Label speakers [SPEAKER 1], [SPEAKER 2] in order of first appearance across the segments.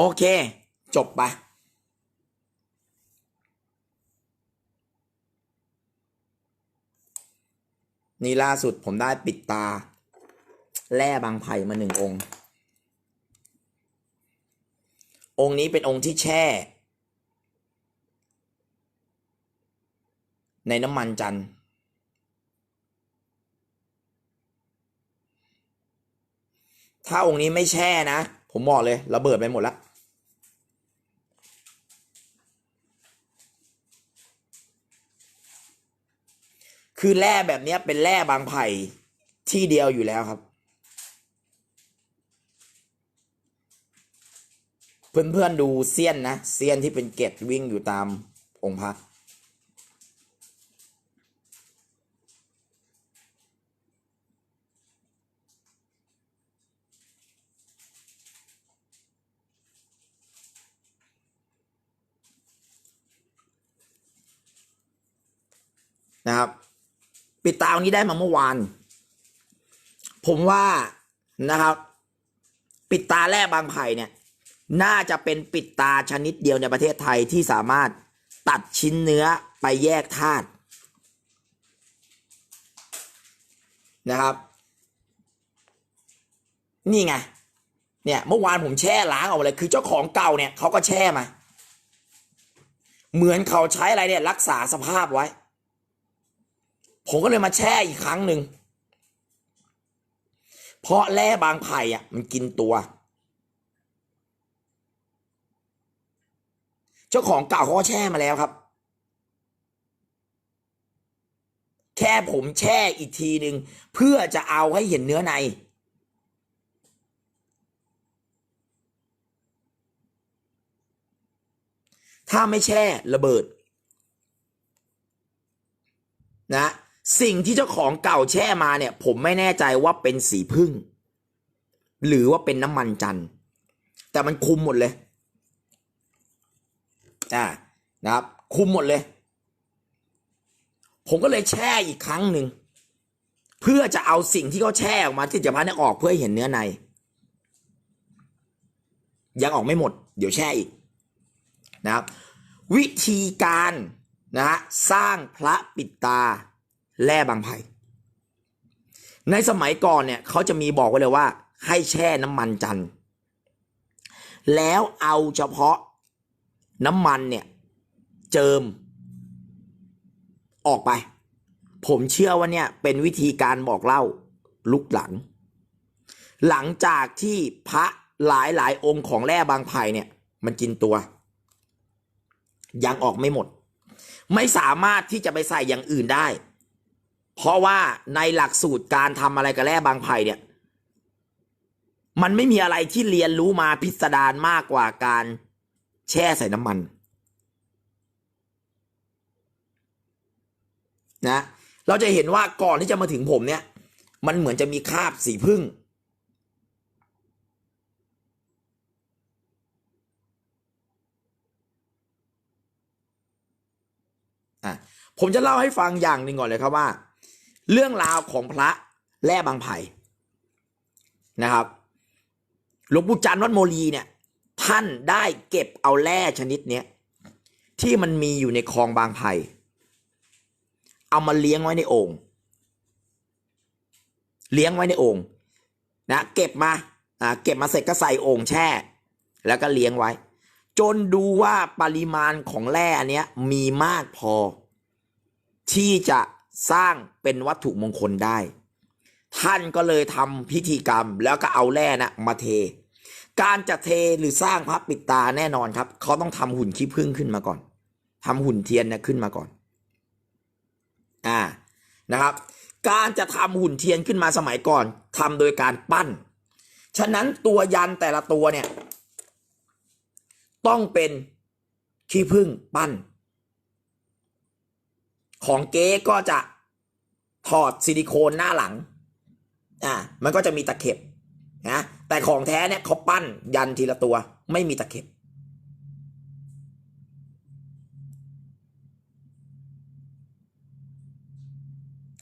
[SPEAKER 1] โอเค จบไป นี่ล่าสุดผมได้ปิดตา แร่บางไผ่มาหนึ่งองค์ องค์นี้เป็นองค์ที่แช่ ในน้ำมันจันทร์ถ้าองค์นี้ไม่แช่นะ ผมบอกเลยระเบิดไปหมดแล้ว คือแร่แบบเนี้ยเป็นแร่บางไผ่ที่เดียวอยู่แล้วครับ เพื่อนๆดูเซียนนะเซียนที่เป็นเกล็ดวิ่งอยู่ตามองค์พระนะครับ ปิดตาองค์นี้ได้มาเมื่อวาน ผมว่านะครับ ปิดตาแร่บางไผ่เนี่ย น่าจะเป็นปิดตาชนิดเดียวในประเทศไทยที่สามารถตัดชิ้นเนื้อไปแยกธาตุนะครับ นี่ไงเนี่ยเมื่อวานผมแช่ล้างออกมาเลย คือเจ้าของเก่าเนี่ยเขาก็แช่มา เหมือนเขาใช้อะไรเนี่ย รักษาสภาพไว้ ผมก็เลยมาแช่อีกครั้งหนึ่งเพราะแร่บางไผ่อะ มันกินตัว เจ้าของเก่าเขาแช่มาแล้วครับ แค่ผมแช่อีกทีหนึ่งเพื่อจะเอาให้เห็นเนื้อในถ้าไม่แช่ระเบิด นะ สิ่งที่เจ้าของเก่าแช่มาเนี่ย ผมไม่แน่ใจว่าเป็นสีพึ่ง หรือว่าเป็นน้ำมันจันทร์แต่มันคุมหมดเลยอ่านะครับ คุมหมดเลย ผมก็เลยแช่อีกครั้งหนึ่งเพื่อจะเอาสิ่งที่เขาแช่ออกมาที่จะพันธ์ออกเพื่อให้เห็นเนื้อใน ยังออกไม่หมด เดี๋ยวแช่อีกนะครับ วิธีการนะฮะสร้างพระปิดตา แร่บางไผ่ในสมัยก่อนเนี่ยเขาจะมีบอกไว้เลยว่า ให้แช่น้ำมันจันทร์แล้วเอาเฉพาะน้ำมันเนี่ย เจิม ออกไป ผมเชื่อว่าเนี่ยเป็นวิธีการบอกเล่าลุกหลัง หลังจากที่พระหลายหลายๆองค์ของแร่บางไผ่เนี่ย มันกินตัว ยังออกไม่หมด ไม่สามารถที่จะไปใส่อย่างอื่นได้ เพราะว่าในหลักสูตรการทำอะไรกับแร่บางไผ่เนี่ย มันไม่มีอะไรที่เรียนรู้มาพิสดารมากกว่าการแช่ใส่น้ำมันนะเราจะเห็นว่าก่อนที่จะมาถึงผมเนี่ย มันเหมือนจะมีคราบสีพึ่ง อะผมจะเล่าให้ฟังอย่างหนึ่งก่อนเลยครับว่า เรื่องราวของพระแร่บางไผ่นะครับหลวงปู่จันทร์วัดโมลีเนี่ย ท่านได้เก็บเอาแร่ชนิดเนี้ยที่มันมีอยู่ในคลองบางไผ่เอามาเลี้ยงไว้ในโอ่งเลี้ยงไว้ในโอ่งนะเก็บมาอ่าเก็บมาเสร็จก็ใส่โอ่งแช่ แล้วก็เลี้ยงไว้ จนดูว่าปริมาณของแร่อันเนี้ยมีมากพอ ที่จะ สร้างเป็นวัตถุมงคลได้ ท่านก็เลยทำพิธีกรรมแล้วก็เอาแร่นะมาเท การจะเทหรือสร้างพระปิดตาแน่นอนครับเขาต้องทำหุ่นขี้ผึ้งขึ้นมาก่อนทำหุ่นเทียนนะขึ้นมาก่อน อ่านะครับ การจะทำหุ่นเทียนขึ้นมาสมัยก่อนทำโดยการปั้น ฉะนั้นตัวยันแต่ละตัวเนี่ย ต้องเป็นขี้ผึ้งปั้น ของเก๊ก็จะถอดซิลิโคนหน้าหลัง อ่า มันก็จะมีตะเข็บนะ แต่ของแท้เนี่ยเขาปั้นยันทีละตัว ไม่มีตะเข็บ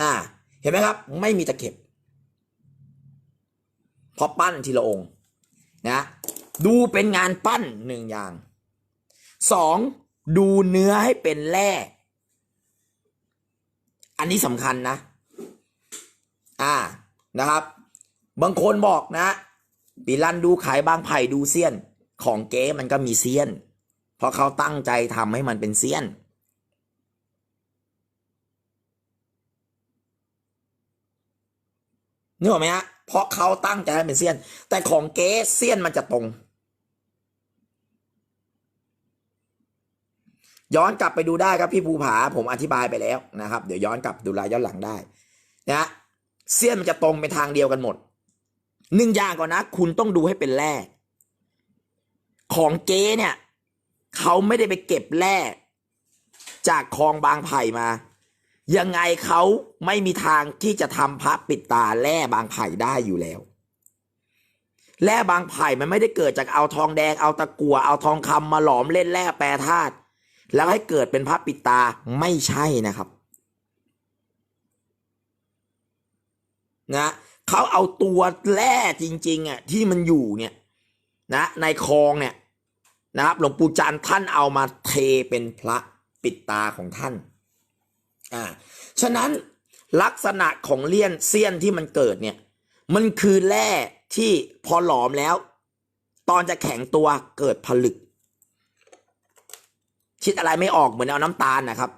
[SPEAKER 1] อ่า เห็นไหมครับ ไม่มีตะเข็บเพราะปั้นทีละองค์นะ ดูเป็นงานปั้นหนึ่งอย่างสองดูเนื้อให้เป็นแร่ นนี้สำคัญนะ อ่านะครับ บางคนบอกนะปีรันดูขายบางไผ่ดูเซียน ของเก๊มันก็มีเซียน เพราะเขาตั้งใจทำให้มันเป็นเซียนนึกออกไหมฮะเพราะเขาตั้งใจให้เป็นเซียน แต่ของเก๊เซียนมันจะตรง ย้อนกลับไปดูได้ครับพี่ภูผาผมอธิบายไปแล้วนะครับ เดี๋ยวย้อนกลับดูรายย้อนหลังได้นะเสี้ยนมันจะตรงเป็นทางเดียวกันหมดหนึ่งอย่างก่อนนะ คุณต้องดูให้เป็นแร่ของเก๊เนี่ย เขาไม่ได้ไปเก็บแร่จากคลองบางไผ่มา ยังไงเขาไม่มีทางที่จะทำพระปิดตาแร่บางไผ่ได้อยู่แล้วแร่บางไผ่มันไม่ได้เกิดจากเอาทองแดงเอาตะกั่วเอาทองคำมาหลอมเล่นแร่แปรธาตุ แล้วให้เกิดเป็นพระปิดตาไม่ใช่นะครับนะเขาเอาตัวแร่จริง ๆอะที่มันอยู่เนี่ยนะในคลองเนี่ยนะครับหลวงปู่จันทร์ท่านเอามาเทเป็นพระปิดตาของท่านอ่าฉะนั้นลักษณะของเลี่ยนเซียนที่มันเกิดเนี่ย มันคือแร่ที่พอหลอมแล้ว ตอนจะแข็งตัวเกิดผลึก คิดอะไรไม่ออกเหมือนเอาน้ำตาลนะครับ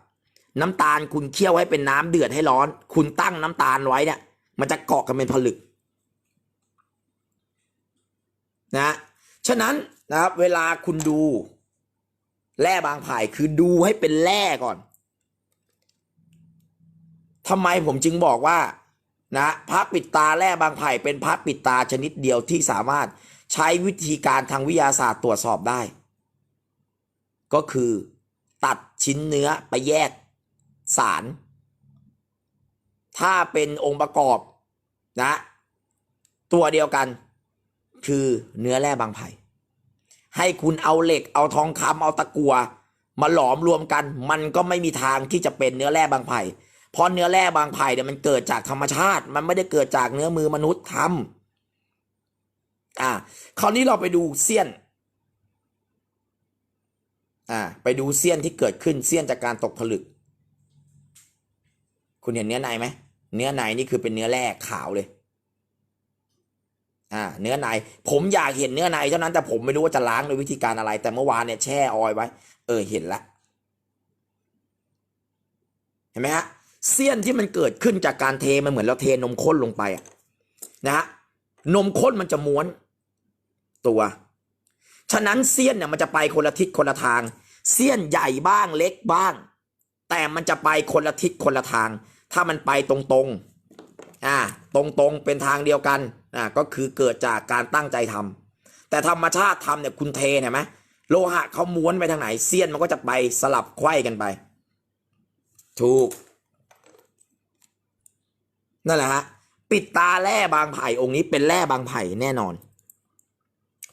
[SPEAKER 1] น้ำตาลคุณเคี่ยวให้เป็นน้ำเดือดให้ร้อน คุณตั้งน้ำตาลไว้เนี่ย มันจะเกาะกันเป็นผลึกนะฉะนั้นนะครับ เวลาคุณดูแร่บางไผ่คือดูให้เป็นแร่ก่อนทำไมผมจึงบอกว่านะพระปิดตาแร่บางไผ่เป็นพระปิดตาชนิดเดียวที่สามารถใช้วิธีการทางวิทยาศาสตร์ตรวจสอบได้ ก็คือ ตัดชิ้นเนื้อไปแยกสาร ถ้าเป็นองค์ประกอบนะ ตัวเดียวกัน คือเนื้อแร่บางไผ่ให้คุณเอาเหล็กเอาทองคำเอาตะกัว มาหลอมรวมกัน มันก็ไม่มีทางที่จะเป็นเนื้อแร่บางไผ่เพราะเนื้อแร่บางไผ่เนี่ยมันเกิดจากธรรมชาติ มันไม่ได้เกิดจากเนื้อมือมนุษย์ทำอ่าคราวนี้เราไปดูเสี้ยน อ่าไปดูเสี้ยนที่เกิดขึ้นเสี้ยนจากการตกผลึก คุณเห็นเนื้อในไหมเนื้อในนี่คือเป็นเนื้อแร่ขาวเลยอ่าเนื้อในผมอยากเห็นเนื้อในเท่านั้นแต่ผมไม่รู้ว่าจะล้างโดยวิธีการอะไร แต่เมื่อวานเนี่ยแช่ออยไว้ เออเห็นละเห็นไหมฮะเสี้ยนที่มันเกิดขึ้นจากการเทมันเหมือนเราเทนมข้นลงไปอะนะฮะนมข้นมันจะม้วนตัว ฉะนั้นเสี้ยนเนี่ยมันจะไปคนละทิศคนละทาง เสี้ยนใหญ่บ้างเล็กบ้าง แต่มันจะไปคนละทิศคนละทาง ถ้ามันไปตรงๆอ่าตรงๆเป็นทางเดียวกันอ่าก็คือเกิดจากการตั้งใจทำแต่ธรรมชาติทำเนี่ยคุณเทเห็นไหมโลหะเขาม้วนไปทางไหนเสี้ยนมันก็จะไปสลับไขว้กันไป ถูก นั่นแหละฮะปิดตาแร่บางไผ่องค์นี้เป็นแร่บางไผ่แน่นอน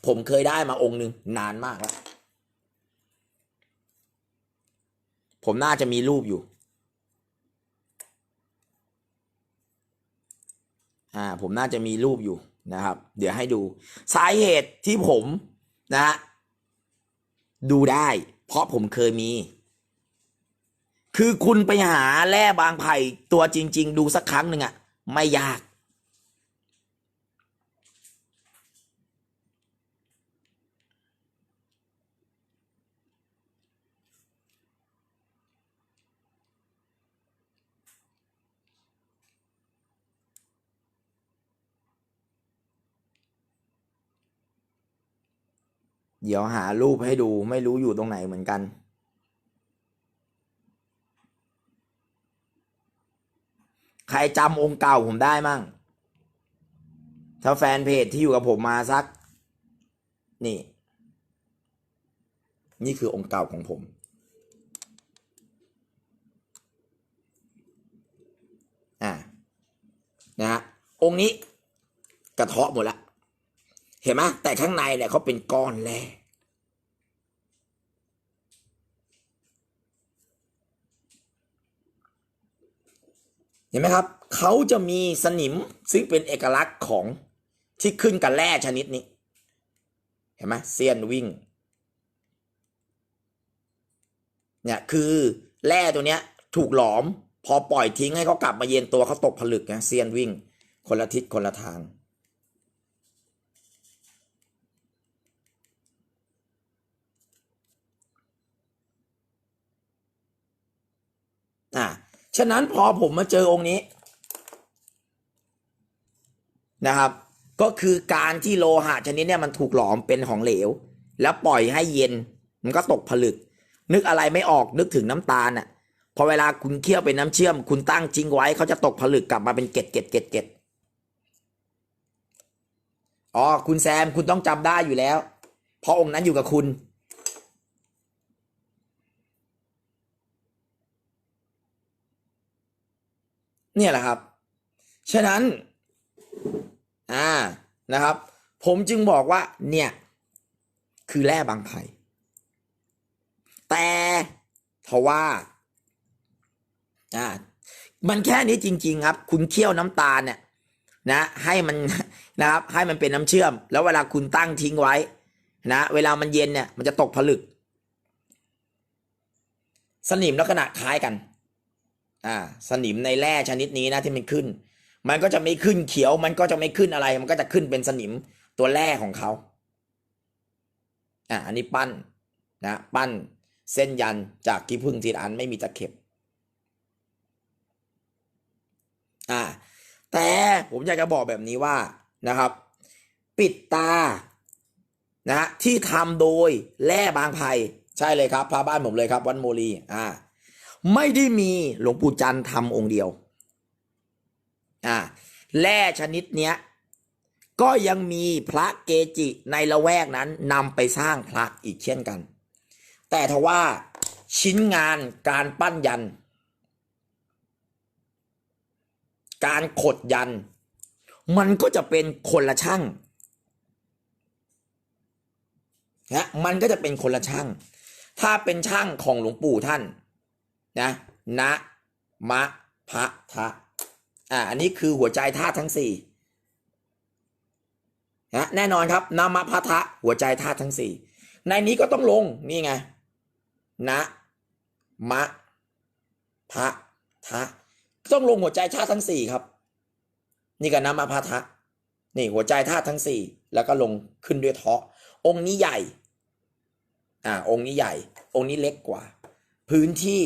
[SPEAKER 1] ผมเคยได้มาองค์หนึ่งนานมากแล้ว ผมน่าจะมีรูปอยู่ อ่า ผมน่าจะมีรูปอยู่นะครับ เดี๋ยวให้ดู สาเหตุที่ผมนะ ดูได้ เพราะผมเคยมี คือคุณไปหาแร่บางไผ่ตัวจริง ๆ ดูสักครั้งหนึ่งอะไม่ยาก เดี๋ยวหารูปให้ดูไม่รู้อยู่ตรงไหนเหมือนกัน ใครจำองค์เก่าผมได้มั่ง ถ้าแฟนเพจที่อยู่กับผมมาสัก นี่ นี่คือองค์เก่าของผมอ่านะฮะองค์นี้กระเทาะหมดละ เห็นไหมแต่ข้างในเนี่ยเขาเป็นก้อนแร่เห็นไหมครับเขาจะมีสนิมซึ่งเป็นเอกลักษณ์ของที่ขึ้นกับแร่ชนิดนี้ เห็นไหมเซียนวิ่งเนี่ยคือแร่ตัวเนี้ยถูกหลอม พอปล่อยทิ้งให้เขากลับมาเย็นตัวเขาตกผลึกนะเซียนวิ่ง คนละทิศคนละทาง อะฉะนั้นพอผมมาเจอองค์นี้นะครับ ก็คือการที่โลหะชนิดเนี่ยมันถูกหลอมเป็นของเหลว แล้วปล่อยให้เย็นมันก็ตกผลึก นึกอะไรไม่ออกนึกถึงน้ำตาลอะพอเวลาคุณเคี่ยวเป็นน้ำเชื่อม คุณตั้งจริงไว้เขาจะตกผลึกกลับมาเป็นเกล็ดเกล็ดเกล็ดเกล็ดอ๋อคุณแซมคุณต้องจำได้อยู่แล้ว เพราะองค์นั้นอยู่กับคุณ เนี่ยแหละครับ ฉะนั้น อ่านะครับ ผมจึงบอกว่า เนี่ย คือแร่บางไผ่แต่ทว่าอ่ามันแค่นี้จริง ๆ ครับ คุณเคี่ยวน้ำตาลเนี่ยนะให้มันนะครับให้มันเป็นน้ำเชื่อม แล้วเวลาคุณตั้งทิ้งไว้นะเวลามันเย็นเนี่ยมันจะตกผลึก สนิมลักษณะคล้ายกัน อ่าสนิมในแร่ชนิดนี้นะที่มันขึ้น มันก็จะไม่ขึ้นเขียว มันก็จะไม่ขึ้นอะไร มันก็จะขึ้นเป็นสนิมตัวแร่ของเขาอ่าอันนี้ปั้นนะปั้นเส้นยันจากกี่พึ่งทีละอันไม่มีตะเข็บอ่าแต่ผมอยากจะบอกแบบนี้ว่านะครับ ปิดตานะที่ทำโดยแร่บางไผ่ใช่เลยครับพระบ้านผมเลยครับวัดโมลีอ่า ไม่ได้มีหลวงปู่จันทร์ทำองค์เดียว อ่าแร่ชนิดเนี้ย ก็ยังมีพระเกจิในละแวกนั้นนำไปสร้างพระอีกเช่นกัน แต่ทว่าชิ้นงานการปั้นยัน การขดยัน มันก็จะเป็นคนละช่างนะมันก็จะเป็นคนละช่าง ถ้าเป็นช่างของหลวงปู่ท่าน นะนะมะพะทะอ่าอันนี้คือหัวใจธาตุทั้งสี่นะแน่นอนครับนามะพะทะหัวใจธาตุทั้งสี่ในนี้ก็ต้องลงนี่ไงนะมะพะทะต้องลงหัวใจธาตุทั้งสี่ครับ นี่ก็นามะพะทะนี่หัวใจธาตุทั้งสี่แล้วก็ลงขึ้นด้วยเทาะองค์นี้ใหญ่ อ่า องค์นี้ใหญ่ องค์นี้เล็กกว่า พื้นที่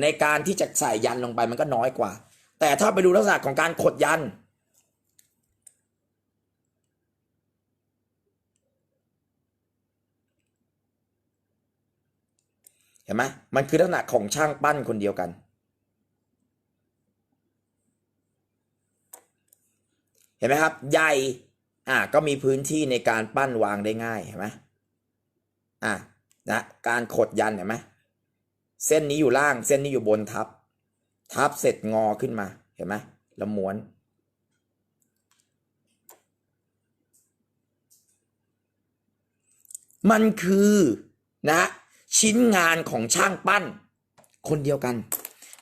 [SPEAKER 1] ในการที่จะใส่ยันลงไปมันก็น้อยกว่า แต่ถ้าไปดูลักษณะของการขดยัน เห็นไหมมันคือลักษณะของช่างปั้นคนเดียวกัน เห็นไหมครับ ใหญ่อ่าก็มีพื้นที่ในการปั้นวางได้ง่ายเห็นไหมอ่านะการขดยันเห็นไหม เส้นนี้อยู่ล่าง เส้นนี้อยู่บนทับ ทับเสร็จงอขึ้นมา เห็นไหมแล้วม้วน มันคือนะชิ้นงานของช่างปั้น คนเดียวกัน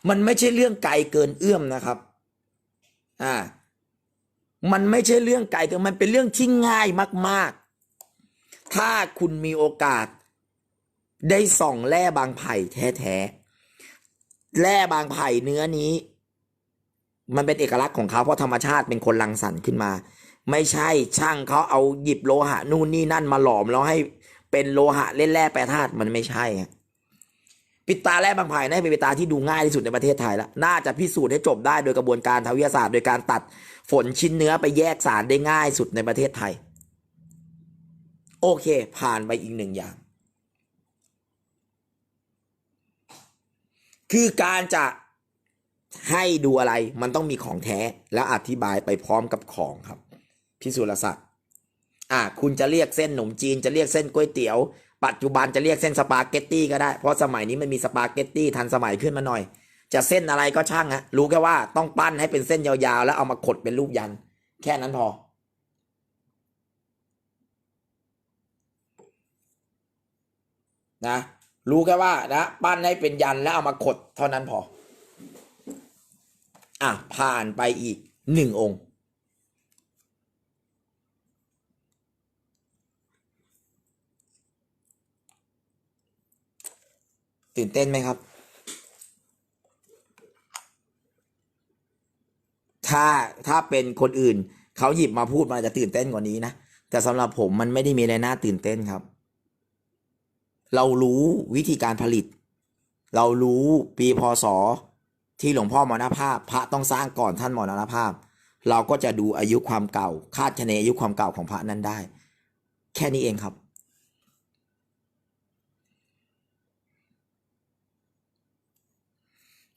[SPEAKER 1] มันไม่ใช่เรื่องไกลเกินเอื้อมนะครับ อ่า มันไม่ใช่เรื่องไกลเกินมันเป็นเรื่องที่ง่ายมาก ๆ ถ้าคุณมีโอกาส ได้ส่องแร่บางไผ่แท้ๆ แร่บางไผ่เนื้อนี้ มันเป็นเอกลักษณ์ของเขาเพราะธรรมชาติเป็นคนรังสรรค์ขึ้นมา ไม่ใช่ช่างเขาเอาหยิบโลหะนู่นนี่นั่นมาหลอมแล้วให้เป็นโลหะเล่นแร่แปรธาตุมันไม่ใช่ปิตาแร่บางไผ่น่าเป็นปิตาที่ดูง่ายที่สุดในประเทศไทยแล้วน่าจะพิสูจน์ให้จบได้โดยกระบวนการทางวิทยาศาสตร์ โดยการตัดฝนชิ้นเนื้อไปแยกสารได้ง่ายสุดในประเทศไทย โอเค ผ่านไปอีกหนึ่งอย่าง คือการจะให้ดูอะไรมันต้องมีของแท้ แล้วอธิบายไปพร้อมกับของครับ พิสูจน์ศักดิ์อ่า คุณจะเรียกเส้นหนมจีนจะเรียกเส้นก๋วยเตี๋ยว ปัจจุบันจะเรียกเส้นสปาเกตตี้ก็ได้ เพราะสมัยนี้มันมีสปาเกตตี้ทันสมัยขึ้นมาหน่อย จะเส้นอะไรก็ช่างฮะรู้แค่ว่าต้องปั้นให้เป็นเส้นยาวๆ แล้วเอามาขดเป็นรูปยัน แค่นั้นพอนะ รู้แค่ว่านะปั้นให้เป็นยันแล้วเอามาขดเท่านั้นพอ อะ ผ่านไปอีกหนึ่งองค์ ตื่นเต้นไหมครับ ถ้าถ้าเป็นคนอื่น เขาหยิบมาพูดมาจะตื่นเต้นกว่านี้นะ แต่สำหรับผมมันไม่ได้มีอะไรน่าตื่นเต้นครับ เรารู้วิธีการผลิต เรารู้ปีพศที่หลวงพ่อมรณภาพ พระต้องสร้างก่อนท่านมรณภาพ เราก็จะดูอายุความเก่า คาดคะเนอายุความเก่าของพระนั้นได้ แค่นี้เองครับ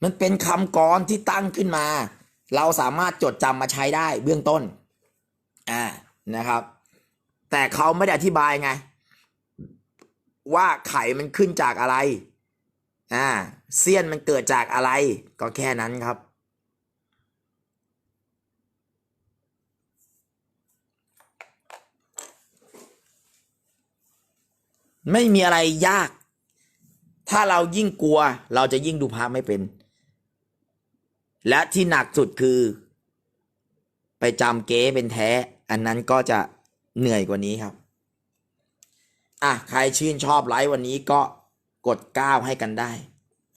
[SPEAKER 1] มันเป็นคำกรที่ตั้งขึ้นมา เราสามารถจดจำมาใช้ได้เบื้องต้น อ่านะครับ แต่เขาไม่ได้อธิบายไง ว่าไข่มันขึ้นจากอะไร อ่า เสี้ยนมันเกิดจากอะไร ก็แค่นั้นครับ ไม่มีอะไรยาก ถ้าเรายิ่งกลัว เราจะยิ่งดูพระไม่เป็น และที่หนักสุดคือ ไปจำเก๊เป็นแท้ อันนั้นก็จะเหนื่อยกว่านี้ครับ อะใครชื่นชอบไลฟ์วันนี้ก็กดก้าให้กันได้